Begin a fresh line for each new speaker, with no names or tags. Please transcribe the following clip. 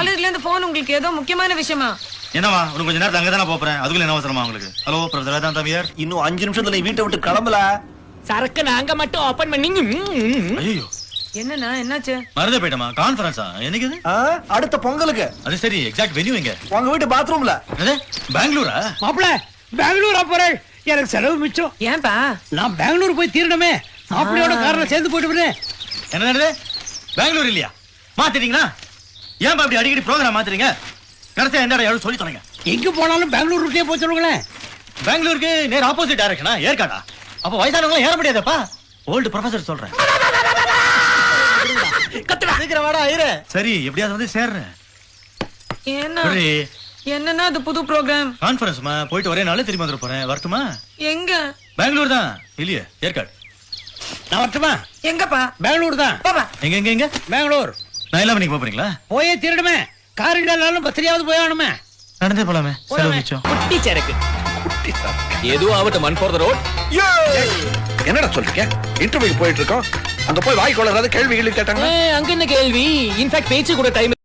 காலேஜ்ல இருந்து போன் உங்களுக்கு ஏதோ முக்கியமான விஷயமா?
என்னவா உனக்கு கொஞ்ச நேரத்துல அங்கதானே போறேன் அதுக்குள்ள என்ன அவசரமா உங்களுக்கு? ஹலோ பிரதர் வேதாந்தா வியர்
இன்னும் அஞ்சு நிமிஷத்துல நீ வீட்டை விட்டு கிளம்பல?
சரக்கு நாங்க மட்டும் ஓபன் பண்ணி
ஐயோ
என்னண்ணா என்னாச்சு?
மறந்தே போயிட்டமா கான்ஃபரன்ஸா என்னைக்கு இது?
ஆ, அடுத்த பொங்கலுக்கு.
அது சரி எக்ஸாக்ட் வென்யூ எங்க?
உங்க வீட்டு பாத்ரூம்ல
என்னது? பெங்களூரா?
மாப்பிள பெங்களூரா போறேன் எனக்கு செலவு மிச்சம்.
ஏன்பா?
நான் பெங்களூர் போய் தீரணுமே. மாப்பிள்ளையோட கார்ல சேர்ந்து போயிட்டு வரேன்.
என்னது? பெங்களூர் இல்லையா? மாத்திட்டீங்களா? ஏன்பா இப்படி அடிக்கடி ப்ரோக்ராம் மாத்துறீங்க? கடைசியா எந்த இடம் எவ்வளவு சொல்லி தொலைங்க.
எங்க போனாலும் பெங்களூர் ரூட்லயே போய் சொல்லுங்களேன்.
பெங்களூருக்கு நேர் ஆப்போசிட் டைரக்ஷனா ஏற்காடா? அப்ப வயசானவங்க ஏற முடியாதப்பா ஓல்டு ப்ரொஃபசர் சொல்றேன் சீக்கிரம் வாடா ஐயரே. சரி எப்படியாவது வந்து சேர்றேன்.
என்ன என்னன்னா அது புது ப்ரோக்ராம்
கான்ஃபரன்ஸ்மா போயிட்டு ஒரே நாள் திரும்பி வந்துட போறேன். வரட்டுமா?
எங்க?
பெங்களூர் தான். இல்லையே ஏற்காடு.
நான் வரட்டுமா?
எங்கப்பா?
பெங்களூர் தான்.
பாப்பா.
எங்க எங்க எங்க?
பெங்களூர்.
நான் எல்லாம் மணிக்கு போறீங்களா?
போயே தீரணுமே கார் இல்லைனாலும் பத்திரியாவது போய் ஆகணுமே.
நடந்தே போலாமே. செலவு மிச்சம்.
குட்டி சரக்கு. எதுவும் ஆகட்டும் மண் ஃபார் த ரோட்
என்னடா சொல்றீங்க? இன்டர்வியூ போயிட்டு இருக்கோம். அங்க போய் வாய் கொள்ளாத கேள்வி கேள்வி கேட்டாங்க
அங்க என்ன கேள்வி? இன்ஃபேக்ட் பேச்சு கூட டைம்